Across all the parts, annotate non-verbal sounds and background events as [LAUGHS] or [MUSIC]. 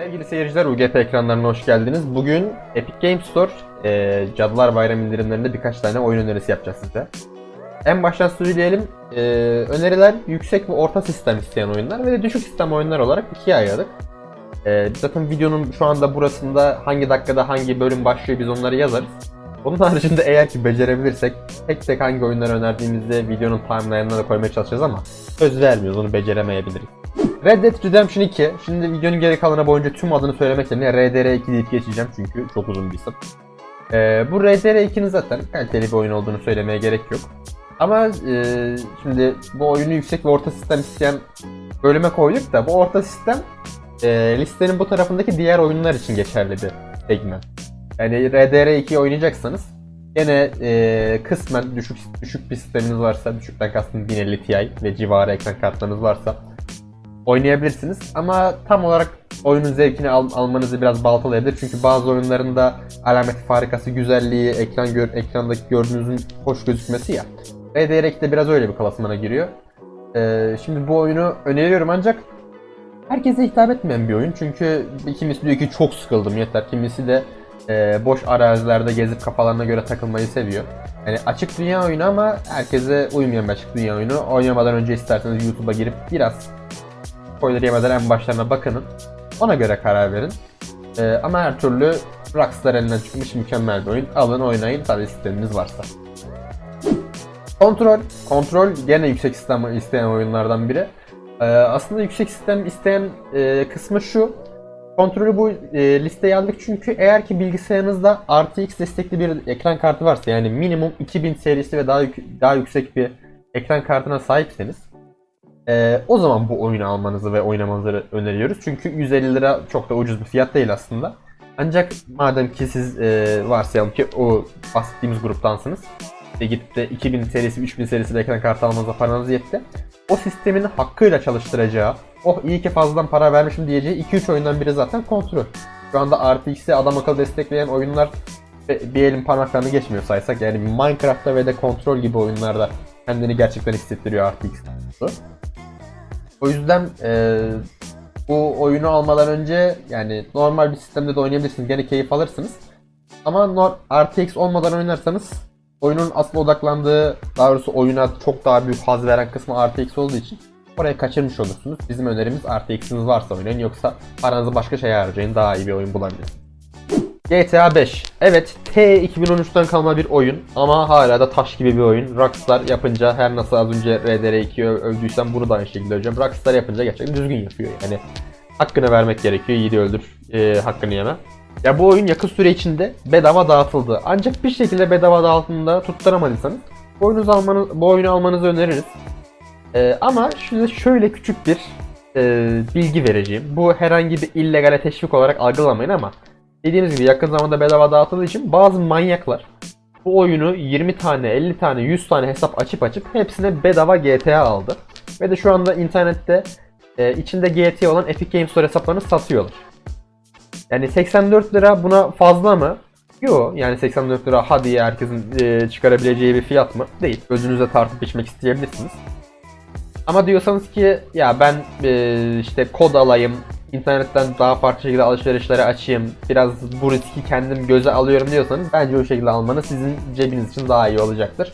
Sevgili seyirciler, UGP ekranlarına hoş geldiniz. Bugün Epic Games Store e, Cadılar Bayramı indirimlerinde birkaç tane oyun önerisi yapacağız size. En baştan söyleyelim, e, öneriler yüksek ve orta sistem isteyen oyunlar ve de düşük sistem oyunlar olarak ikiye ayırdık. E, zaten videonun şu anda burasında hangi dakikada hangi bölüm başlıyor biz onları yazarız. Onun haricinde eğer ki becerebilirsek tek tek hangi oyunları önerdiğimizde videonun timeline'ına da koymaya çalışacağız ama söz vermiyoruz onu beceremeyebiliriz. Red Dead Redemption 2. Şimdi videonun geri kalanı boyunca tüm adını söylemek yerine RDR2 deyip geçeceğim çünkü çok uzun bir isim. Ee, bu RDR2'nin zaten kaliteli bir oyun olduğunu söylemeye gerek yok. Ama e, şimdi bu oyunu yüksek ve orta sistem isteyen bölüme koyduk da bu orta sistem e, listenin bu tarafındaki diğer oyunlar için geçerli bir segment. Yani RDR2'yi oynayacaksanız Gene e, kısmen düşük düşük bir sisteminiz varsa, düşükten kastım 1050 Ti ve civarı ekran kartlarınız varsa oynayabilirsiniz. Ama tam olarak oyunun zevkini al- almanızı biraz baltalayabilir. Çünkü bazı oyunlarında alamet farikası, güzelliği, ekran gör ekrandaki gördüğünüzün hoş gözükmesi ya. RDR2 de biraz öyle bir klasmana giriyor. E, şimdi bu oyunu öneriyorum ancak herkese hitap etmeyen bir oyun. Çünkü kimisi diyor ki çok sıkıldım yeter. Kimisi de e, boş arazilerde gezip kafalarına göre takılmayı seviyor. Yani açık dünya oyunu ama herkese uymayan bir açık dünya oyunu. Oynamadan önce isterseniz YouTube'a girip biraz spoiler yemeden en başlarına bakının. Ona göre karar verin. E, ama her türlü Rockstar elinden çıkmış mükemmel bir oyun. Alın oynayın tabi sisteminiz varsa. Kontrol. Kontrol gene yüksek sistem isteyen oyunlardan biri. Ee, aslında yüksek sistem isteyen e, kısmı şu. Kontrolü bu e, listeye aldık çünkü eğer ki bilgisayarınızda RTX destekli bir ekran kartı varsa yani minimum 2000 serisi ve daha yük- daha yüksek bir ekran kartına sahipseniz e, o zaman bu oyunu almanızı ve oynamanızı öneriyoruz. Çünkü 150 lira çok da ucuz bir fiyat değil aslında. Ancak madem ki siz e, varsayalım ki o bahsettiğimiz gruptansınız ve gidip de 2000 serisi 3000 serisi bir ekran kartı almanıza paranız yetti. O sistemin hakkıyla çalıştıracağı, oh iyi ki fazladan para vermişim diyeceği 2-3 oyundan biri zaten kontrol. Şu anda RTX'i adam akıllı destekleyen oyunlar e, bir elin parmaklarını geçmiyor saysak. Yani Minecraft'ta ve de kontrol gibi oyunlarda kendini gerçekten hissettiriyor RTX. O yüzden e, bu oyunu almadan önce yani normal bir sistemde de oynayabilirsiniz. Gene keyif alırsınız. Ama RTX olmadan oynarsanız oyunun asıl odaklandığı, daha doğrusu oyuna çok daha büyük haz veren kısmı RTX olduğu için oraya kaçırmış olursunuz. Bizim önerimiz RTX'iniz varsa oynayın yoksa paranızı başka şeye harcayın daha iyi bir oyun bulabilirsiniz. GTA 5. Evet T 2013'ten kalma bir oyun ama hala da taş gibi bir oyun. Rockstar yapınca her nasıl az önce RDR2'yi ö- övdüysem bunu da aynı şekilde öveceğim. Rockstar yapınca gerçekten düzgün yapıyor yani. Hakkını vermek gerekiyor. Yiğidi öldür. e, hakkını yeme. Ya bu oyun yakın süre içinde bedava dağıtıldı. Ancak bir şekilde bedava dağıtımında tutturamadıysanız bu oyunu almanız, bu oyunu almanızı öneririz. Ee, ama size şöyle küçük bir e, bilgi vereceğim. Bu herhangi bir illegale teşvik olarak algılamayın ama dediğimiz gibi yakın zamanda bedava dağıtıldığı için bazı manyaklar bu oyunu 20 tane, 50 tane, 100 tane hesap açıp açıp hepsine bedava GTA aldı. Ve de şu anda internette e, içinde GTA olan Epic Games Store hesaplarını satıyorlar. Yani 84 lira buna fazla mı? Yok yani 84 lira hadi herkesin e, çıkarabileceği bir fiyat mı? Değil. Gözünüze tartıp içmek isteyebilirsiniz. Ama diyorsanız ki ya ben e, işte kod alayım, internetten daha farklı şekilde alışverişleri açayım, biraz bu riski kendim göze alıyorum diyorsanız bence o şekilde almanız sizin cebiniz için daha iyi olacaktır.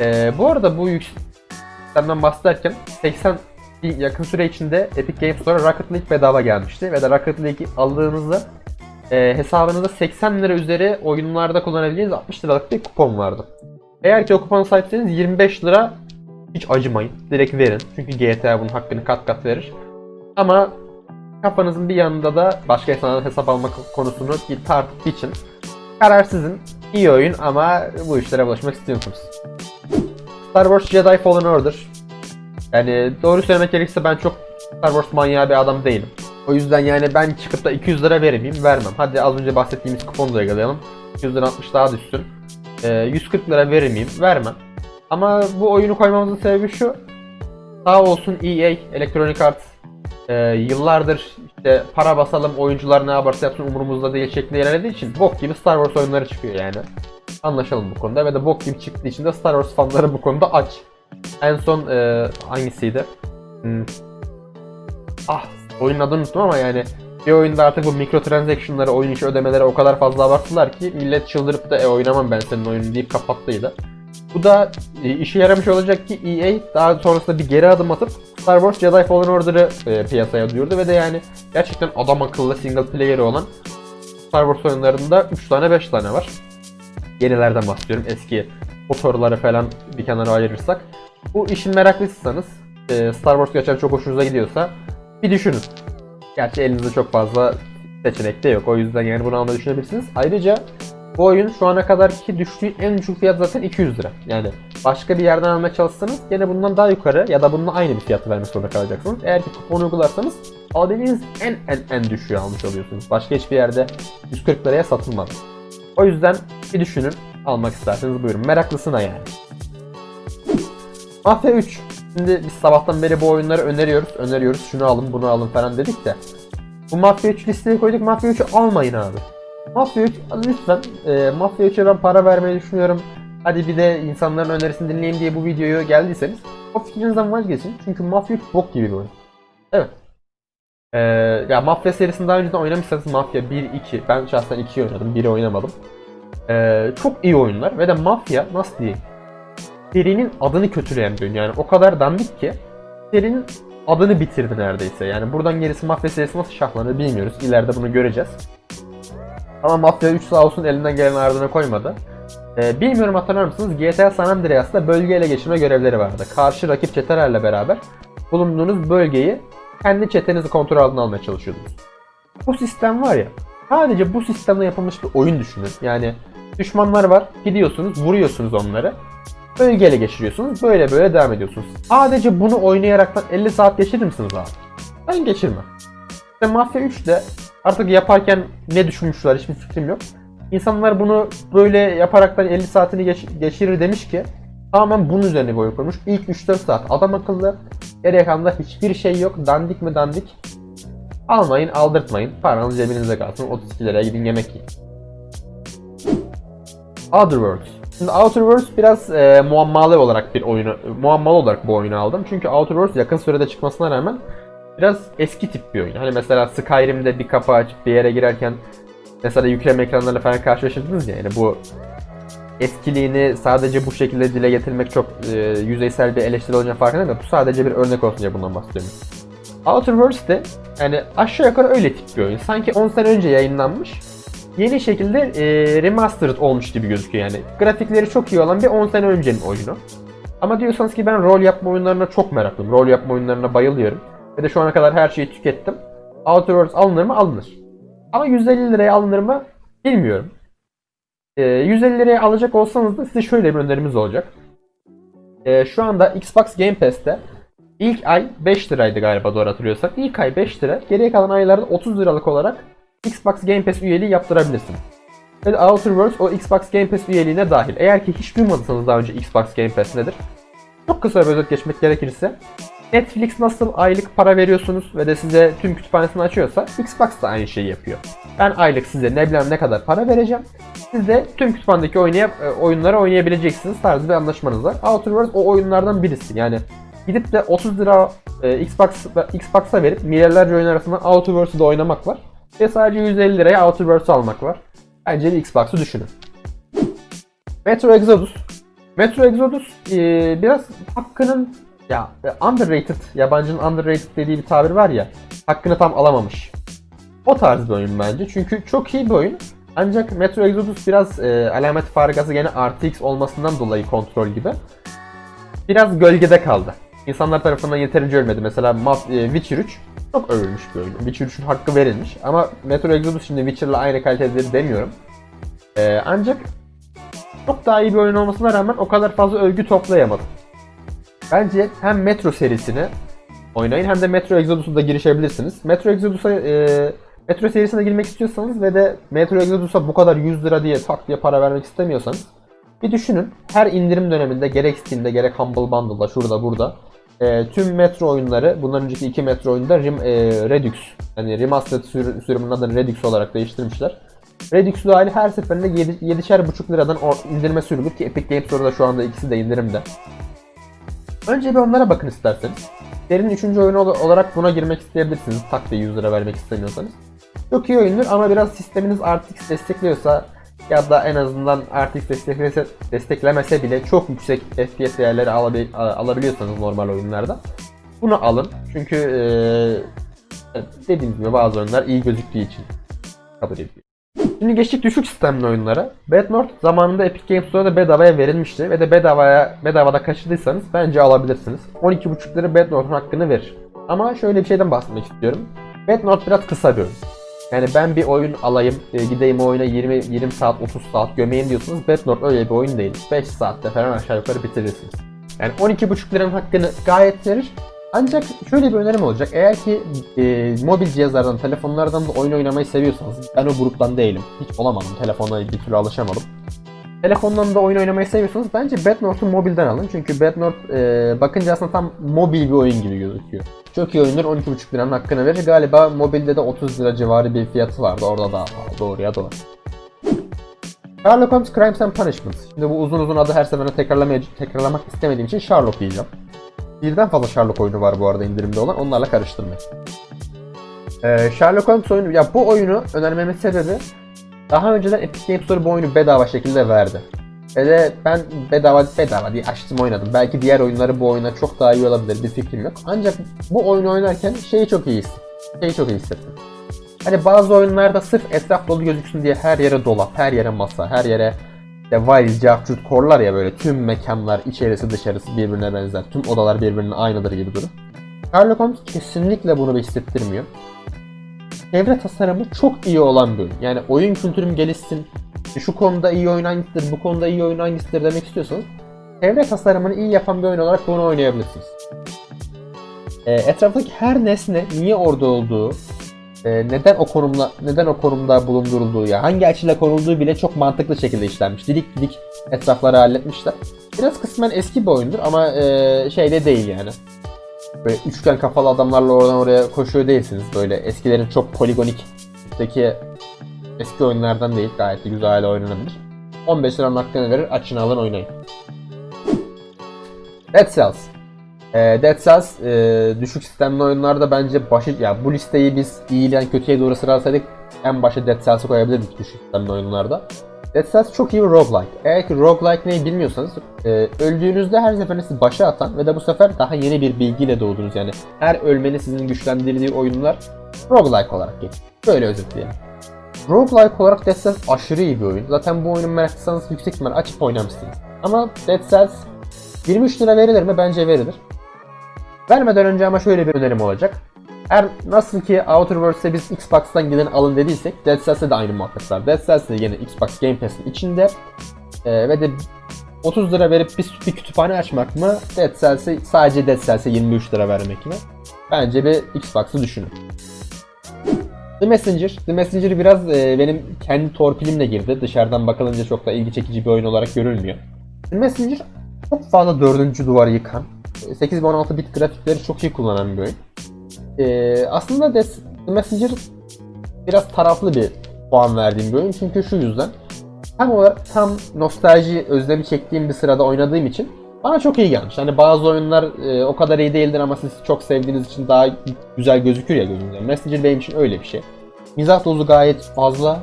E, bu arada bu yükseltmeden bahsederken 80 bir yakın süre içinde Epic Games Store'a Rocket League bedava gelmişti ve de Rocket League'i aldığınızda e, hesabınızda 80 lira üzeri oyunlarda kullanabileceğiniz 60 liralık bir kupon vardı. Eğer ki o kupona sahipseniz 25 lira hiç acımayın. Direkt verin. Çünkü GTA bunun hakkını kat kat verir. Ama kafanızın bir yanında da başka insanlardan hesap almak konusunu bir tartıp için karar sizin. İyi oyun ama bu işlere bulaşmak istiyorsunuz. Star Wars Jedi Fallen Order. Yani doğru söylemek gerekirse ben çok Star Wars manyağı bir adam değilim. O yüzden yani ben çıkıp da 200 lira veremeyeyim, vermem. Hadi az önce bahsettiğimiz kuponu da yakalayalım. 200 lira 60 daha düşsün. Ee, 140 lira veremeyeyim, vermem. Ama bu oyunu koymamızın sebebi şu. Sağ olsun EA, Electronic Arts e, yıllardır işte para basalım oyuncular ne yaparsa yapsın umurumuzda değil şeklinde ilerlediği için bok gibi Star Wars oyunları çıkıyor yani. Anlaşalım bu konuda ve de bok gibi çıktığı için de Star Wars fanları bu konuda aç. En son e, hangisiydi? Hmm. Ah oyunun adını unuttum ama yani Bir oyunda artık bu mikrotransaction'ları, oyun içi ödemeleri o kadar fazla abarttılar ki millet çıldırıp da e oynamam ben senin oyununu deyip kapattıydı. Bu da e, işe yaramış olacak ki EA daha sonrasında bir geri adım atıp Star Wars Jedi Fallen Order'ı e, piyasaya duyurdu ve de yani gerçekten adam akıllı single player'ı olan Star Wars oyunlarında 3 tane 5 tane var. Yenilerden bahsediyorum. Eski motorları falan bir kenara ayırırsak. Bu işin meraklısıysanız e, Star Wars gerçekten çok hoşunuza gidiyorsa bir düşünün. Gerçi elinizde çok fazla seçenek de yok. O yüzden yani bunu almayı düşünebilirsiniz. Ayrıca bu oyun şu ana kadarki düştüğü en düşük fiyat zaten 200 lira. Yani başka bir yerden almaya çalışsanız gene bundan daha yukarı ya da bununla aynı bir fiyatı vermek zorunda kalacaksınız. Eğer ki kupon uygularsanız alabildiğiniz en en en düşüğü almış oluyorsunuz. Başka hiçbir yerde 140 liraya satılmaz. O yüzden bir düşünün almak isterseniz buyurun. Meraklısına yani. Mafya 3. Şimdi biz sabahtan beri bu oyunları öneriyoruz. Öneriyoruz. Şunu alın, bunu alın falan dedik de. Bu Mafya 3 listeye koyduk. Mafya 3'ü almayın abi. Mafya 3 lütfen. E, Mafya 3'e ben para vermeyi düşünüyorum. Hadi bir de insanların önerisini dinleyeyim diye bu videoyu geldiyseniz o fikrinizden vazgeçin. Çünkü Mafya 3 bok gibi bir oyun. Evet. Ee, ya Mafya serisini daha önceden oynamışsanız Mafya 1, 2, ben şahsen 2'yi oynadım, 1'i oynamadım. Ee, çok iyi oyunlar ve de Mafya nasıl diyeyim? Serinin adını kötüleyen bir oyun yani o kadar dandik ki serinin adını bitirdi neredeyse. Yani buradan gerisi Mafya serisi nasıl şahlanır bilmiyoruz. İleride bunu göreceğiz. Ama Mafya 3 sağ olsun elinden gelen ardına koymadı. Ee, bilmiyorum hatırlar mısınız? GTA San Andreas'ta bölge ele geçirme görevleri vardı. Karşı rakip çetelerle beraber bulunduğunuz bölgeyi kendi çetenizi kontrol altına almaya çalışıyordunuz. Bu sistem var ya, sadece bu sistemle yapılmış bir oyun düşünün. Yani düşmanlar var, gidiyorsunuz, vuruyorsunuz onları. Bölge ele geçiriyorsunuz, böyle böyle devam ediyorsunuz. Sadece bunu oynayaraktan 50 saat geçirir misiniz abi? Ben geçirmem. İşte Mafya 3'te artık yaparken ne düşünmüşler hiçbir fikrim yok. İnsanlar bunu böyle yaparaktan 50 saatini geç- geçirir demiş ki tamamen bunun üzerine bir oyun kurmuş. İlk 3-4 saat adam akıllı. Geriye kalan hiçbir şey yok. Dandik mi dandik. Almayın, aldırtmayın. Paranız cebinizde kalsın. 32 liraya gidin yemek yiyin. Outer Worlds. Şimdi Outer Worlds biraz e, muammalı olarak bir oyunu, muammalı olarak bu oyunu aldım. Çünkü Outer Worlds yakın sürede çıkmasına rağmen biraz eski tip bir oyun. Hani mesela Skyrim'de bir kapı açıp bir yere girerken mesela yükleme ekranlarıyla falan karşılaşırdınız ya. Yani bu eskiliğini sadece bu şekilde dile getirmek çok e, yüzeysel bir eleştiri olacağını farkındayım ama bu sadece bir örnek olsun diye bundan bahsediyorum. Outer Worlds de yani aşağı yukarı öyle tip bir oyun. Sanki 10 sene önce yayınlanmış. Yeni şekilde e, remastered olmuş gibi gözüküyor yani. Grafikleri çok iyi olan bir 10 sene öncenin oyunu. Ama diyorsanız ki ben rol yapma oyunlarına çok meraklıyım. Rol yapma oyunlarına bayılıyorum. Ve de şu ana kadar her şeyi tükettim. Outer Worlds alınır mı? Alınır. Ama 150 liraya alınır mı? Bilmiyorum. E, 150 liraya alacak olsanız da size şöyle bir önerimiz olacak. E, şu anda Xbox Game Pass'te ilk ay 5 liraydı galiba doğru hatırlıyorsam. İlk ay 5 lira. Geriye kalan aylarda 30 liralık olarak Xbox Game Pass üyeliği yaptırabilirsin. Ve Outer Worlds o Xbox Game Pass üyeliğine dahil. Eğer ki hiç duymadıysanız daha önce Xbox Game Pass nedir? Çok kısa bir özet geçmek gerekirse Netflix nasıl aylık para veriyorsunuz ve de size tüm kütüphanesini açıyorsa Xbox da aynı şeyi yapıyor. Ben aylık size ne bileyim ne kadar para vereceğim. Siz de tüm kütüphanedeki oynaya, e, oyunları oynayabileceksiniz tarzı bir anlaşmanız var. Outer Worlds o oyunlardan birisi. Yani gidip de 30 lira e, Xbox Xbox'a verip milyarlarca oyun arasında Outer Worlds'u da oynamak var. Ve sadece 150 liraya Outer Worlds'u almak var. Bence Xbox'u düşünün. Metro Exodus. Metro Exodus e, biraz hakkının ya e, underrated, yabancının underrated dediği bir tabir var ya, hakkını tam alamamış. O tarz bir oyun bence. Çünkü çok iyi bir oyun. Ancak Metro Exodus biraz e, alamet farikası gene RTX olmasından dolayı kontrol gibi. Biraz gölgede kaldı. İnsanlar tarafından yeterince ölmedi. Mesela Maf- e, Witcher 3 çok övülmüş bir oyun. Witcher 3'ün hakkı verilmiş. Ama Metro Exodus şimdi Witcher'la aynı kalitededir demiyorum. E, ancak çok daha iyi bir oyun olmasına rağmen o kadar fazla övgü toplayamadı. Bence hem Metro serisini oynayın hem de Metro Exodus'a da girişebilirsiniz. Metro Exodus'a e, Metro serisine girmek istiyorsanız ve de Metro Exodus'a bu kadar 100 lira diye tak diye para vermek istemiyorsanız bir düşünün. Her indirim döneminde gerek Steam'de gerek Humble Bundle'da şurada burada e, tüm Metro oyunları bundan önceki iki Metro oyunda Rim, e, Redux yani Remastered sür, sürümünün adını Redux olarak değiştirmişler. Redux dahil her seferinde 7, 7'şer liradan or- indirme sürülür ki Epic Games Store'da şu anda ikisi de indirimde. Önce bir onlara bakın isterseniz. Serinin 3. oyunu ol- olarak buna girmek isteyebilirsiniz. Tak diye 100 lira vermek istemiyorsanız. Çok iyi oyundur ama biraz sisteminiz RTX destekliyorsa ya da en azından RTX desteklemese, desteklemese bile çok yüksek FPS değerleri alabil, alabiliyorsanız normal oyunlarda bunu alın. Çünkü eee dediğim gibi bazı oyunlar iyi gözüktüğü için kabul ediliyor. Şimdi geçtik düşük sistemli oyunlara. Bad North zamanında Epic Games Store'da bedavaya verilmişti ve de bedavaya bedavada kaçırdıysanız bence alabilirsiniz. 12.5 lira Bad North'un hakkını verir. Ama şöyle bir şeyden bahsetmek istiyorum. Bad North biraz kısa bir oyun. Yani ben bir oyun alayım, e, gideyim o oyuna 20 20 saat, 30 saat gömeyim diyorsanız Bad North öyle bir oyun değil. 5 saatte falan aşağı yukarı bitirirsiniz. Yani 12.5 liranın hakkını gayet verir. Ancak şöyle bir önerim olacak. Eğer ki e, mobil cihazlardan, telefonlardan da oyun oynamayı seviyorsanız, ben o gruptan değilim. Hiç olamadım. Telefona bir türlü alışamadım. Telefondan da oyun oynamayı seviyorsanız bence Bad North'u mobilden alın. Çünkü Bad North e, bakınca aslında tam mobil bir oyun gibi gözüküyor. Çok iyi oyundur 12.5 liranın hakkını verir. Galiba mobilde de 30 lira civarı bir fiyatı vardı. Orada pahalı. Doğruya doğru. Sherlock Holmes Crimes and Punishments. Şimdi bu uzun uzun adı her seferinde tekrarlamak istemediğim için Sherlock diyeceğim. Birden fazla Sherlock oyunu var bu arada indirimde olan. Onlarla karıştırmayın. Ee, Sherlock Holmes oyunu, ya bu oyunu önermemin sebebi daha önceden Epic Games Store bu oyunu bedava şekilde verdi. Ve de ben bedava bedava diye açtım oynadım. Belki diğer oyunları bu oyuna çok daha iyi olabilir bir fikrim yok. Ancak bu oyunu oynarken şeyi çok iyi hissettim. Şeyi çok iyi hissettim. Hani bazı oyunlarda sırf etraf dolu gözüksün diye her yere dolap, her yere masa, her yere işte valiz, cahçurt korlar ya böyle tüm mekanlar içerisi dışarısı birbirine benzer. Tüm odalar birbirinin aynıdır gibi durur. Sherlock Holmes kesinlikle bunu hissettirmiyor. Çevre tasarımı çok iyi olan bir oyun. Yani oyun kültürüm gelişsin, şu konuda iyi oyun hangisidir, bu konuda iyi oyun hangisidir demek istiyorsanız çevre tasarımını iyi yapan bir oyun olarak bunu oynayabilirsiniz. E, etraftaki her nesne niye orada olduğu, e, neden o konumla neden o konumda bulundurulduğu ya hangi açıyla konulduğu bile çok mantıklı şekilde işlenmiş. Didik didik etrafları halletmişler. Biraz kısmen eski bir oyundur ama e, şeyde değil yani. Böyle üçgen kafalı adamlarla oradan oraya koşuyor değilsiniz. Böyle eskilerin çok poligonik tipteki eski oyunlardan değil. Gayet de güzel oynanabilir. 15 liranın hakkını verir. Açın alın oynayın. Dead Cells. Ee, Dead Cells e, düşük sistemli oyunlarda bence başı ya bu listeyi biz iyiden kötüye doğru sıralasaydık en başa Dead Cells'ı koyabilirdik düşük sistemli oyunlarda. Dead Cells çok iyi bir roguelike. Eğer ki roguelike neyi bilmiyorsanız e, öldüğünüzde her seferinde sizi başa atan ve de bu sefer daha yeni bir bilgiyle doğdunuz yani. Her ölmeni sizin güçlendirdiği oyunlar roguelike olarak geçiyor. Böyle özetleyelim. Roguelike olarak Dead Cells aşırı iyi bir oyun. Zaten bu oyunu meraklıysanız yüksek ihtimal açıp oynamışsınız. Ama Dead Cells 23 lira verilir mi? Bence verilir. Vermeden önce ama şöyle bir önerim olacak. Eğer nasıl ki Outer Worlds'e biz Xbox'tan giden alın dediysek Dead Cells'e de aynı muhabbet var. Dead Cells de yine Xbox Game Pass'in içinde Ee, ve de 30 lira verip bir, bir kütüphane açmak mı? Dead Cells'e sadece Dead Cells'e 23 lira vermek mi? Bence bir Xbox'ı düşünün. The Messenger. The Messenger biraz e, benim kendi torpilimle girdi. Dışarıdan bakılınca çok da ilgi çekici bir oyun olarak görülmüyor. The Messenger çok fazla dördüncü duvarı yıkan, 8 ve 16 bit grafikleri çok iyi kullanan bir oyun. Ee, aslında The Messenger biraz taraflı bir puan verdiğim bir oyun çünkü şu yüzden tam olarak tam nostalji özlemi çektiğim bir sırada oynadığım için bana çok iyi gelmiş. Hani bazı oyunlar e, o kadar iyi değildir ama siz çok sevdiğiniz için daha güzel gözükür ya gözünüzde. Messenger benim için öyle bir şey. Mizah dozu gayet fazla.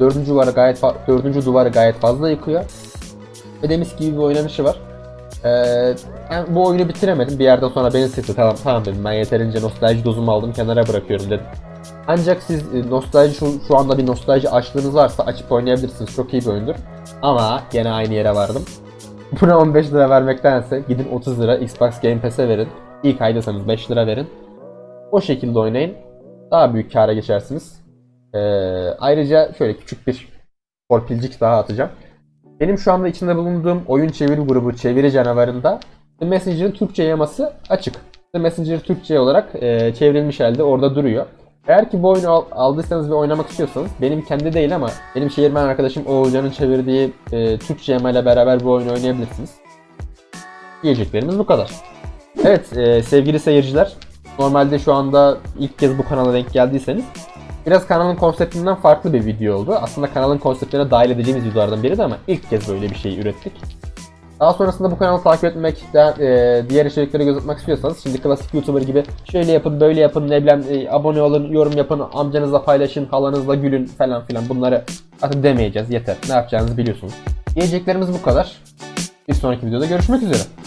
Dördüncü duvarı gayet fa- dördüncü duvarı gayet fazla yıkıyor. Ve de mis gibi bir oynanışı var. Ee, ben bu oyunu bitiremedim. Bir yerden sonra beni sıktı. Tamam tamam dedim. Ben yeterince nostalji dozumu aldım. Kenara bırakıyorum dedim. Ancak siz e, nostalji şu, şu anda bir nostalji açlığınız varsa açıp oynayabilirsiniz. Çok iyi bir oyundur. Ama gene aynı yere vardım. [LAUGHS] Buna 15 lira vermektense gidin 30 lira Xbox Game Pass'e verin. İlk aydaysanız 5 lira verin. O şekilde oynayın. Daha büyük kâra geçersiniz. Ee, ayrıca şöyle küçük bir torpilcik daha atacağım. Benim şu anda içinde bulunduğum oyun çeviri grubu çeviri canavarında The Messenger'ın Türkçe yaması açık. The Messenger Türkçe olarak e, çevrilmiş halde orada duruyor. Eğer ki bu oyunu al- aldıysanız ve oynamak istiyorsanız benim kendi değil ama benim şehirmen arkadaşım Oğulcan'ın çevirdiği e, Türkçe yama ile beraber bu oyunu oynayabilirsiniz. Diyeceklerimiz bu kadar. Evet e, sevgili seyirciler normalde şu anda ilk kez bu kanala denk geldiyseniz Biraz kanalın konseptinden farklı bir video oldu. Aslında kanalın konseptine dahil edeceğimiz videolardan biri de ama ilk kez böyle bir şey ürettik. Daha sonrasında bu kanalı takip etmek, e, diğer içerikleri göz atmak istiyorsanız şimdi klasik YouTuber gibi şöyle yapın, böyle yapın, ne bileyim e, abone olun, yorum yapın, amcanızla paylaşın, halanızla gülün falan filan bunları artık demeyeceğiz yeter. Ne yapacağınızı biliyorsunuz. Diyeceklerimiz bu kadar. Bir sonraki videoda görüşmek üzere.